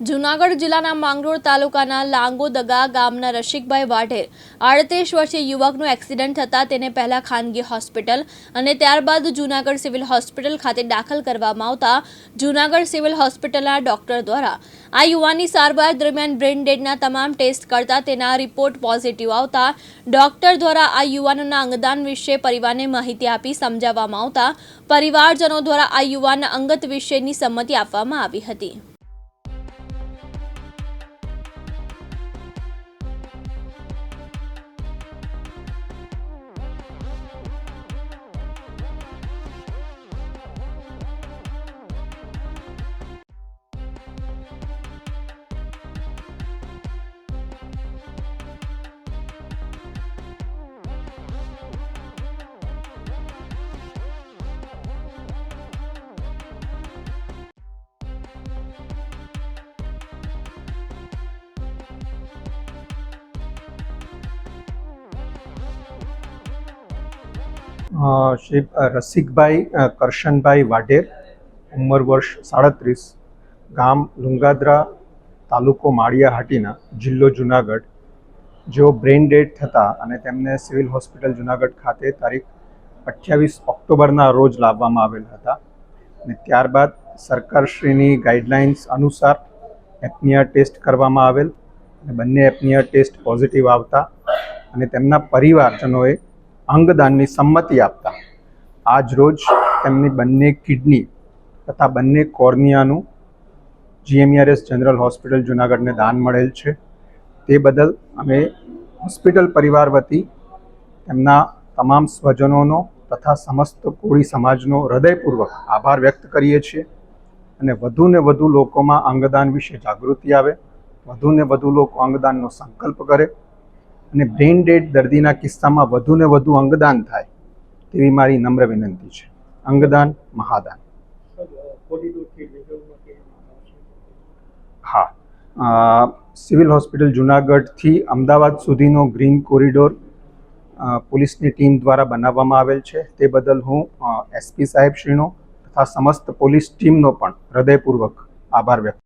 જૂનાગઢ જિલ્લાના માંગરોળ તાલુકાના લાંગોદગા ગામના રસિકભાઈ વાઢેર આડત્રીસ વર્ષીય યુવકનું એક્સિડન્ટ થતાં તેને પહેલા ખાનગી હોસ્પિટલ અને ત્યારબાદ જૂનાગઢ સિવિલ હોસ્પિટલ ખાતે દાખલ કરવામાં આવતા જૂનાગઢ સિવિલ હોસ્પિટલના ડોક્ટર દ્વારા આ યુવાનની સારવાર દરમિયાન બ્રેન ડેડના તમામ ટેસ્ટ કરતા તેના રિપોર્ટ પોઝિટિવ આવતા ડોક્ટર દ્વારા આ યુવાનના અંગદાન વિશે પરિવારને માહિતી આપી સમજાવવામાં આવતા પરિવારજનો દ્વારા આ યુવાનના અંગત વિશેની સંમતિ આપવામાં આવી હતી. શ્રી રસિકભાઈ કરશનભાઈ વાઢેર, ઉંમર વર્ષ સાડત્રીસ, ગામ લુંગાદરા, તાલુકો માળિયાહાટીના જિલ્લો જુનાગઢ. જેઓ બ્રેઇન ડેડ થતા અને તેમને સિવિલ હોસ્પિટલ જુનાગઢ ખાતે તારીખ અઠ્યાવીસ ઓક્ટોબરના રોજ લાવવામાં આવેલ હતા અને ત્યારબાદ સરકારશ્રીની ગાઈડલાઇન્સ અનુસાર એપનિયા ટેસ્ટ કરવામાં આવેલ અને બંને એપનિયા ટેસ્ટ પોઝિટિવ આવતા અને તેમના પરિવારજનોએ અંગદાનની સંમતિ આપતા. આજ રોજ તેમની બંને કિડની તથા બંને કોર્નિયાનું જીએમઆરએસ જનરલ હોસ્પિટલ જુનાગઢને દાન મળેલ છે. તે બદલ અમે હોસ્પિટલ પરિવાર વતી તેમના તમામ સ્વજનોનો તથા સમસ્ત કોળી સમાજનો હૃદયપૂર્વક આભાર વ્યક્ત કરીએ છીએ અને વધુને વધુ લોકોમાં અંગદાન વિશે જાગૃતિ આવે વધુને વધુ લોકો અંગદાનનો સંકલ્પ કરે. અને બ્રેઇન ડેડ દર્દીના કિસ્સામાં વધુને વધુ અંગદાન થાય તેવી મારી નમ્ર વિનંતી છે. અંગદાન, મહાદાન. હા. સિવિલ હોસ્પિટલ જુનાગઢથી અમદાવાદ સુધીનો ગ્રીન કોરિડોર પોલીસની ટીમ દ્વારા બનાવવામાં આવેલ છે. તે બદલ હું એસપી સાહેબશ્રીનો તથા સમસ્ત પોલીસ ટીમનો પણ હૃદયપૂર્વક આભાર વ્યક્ત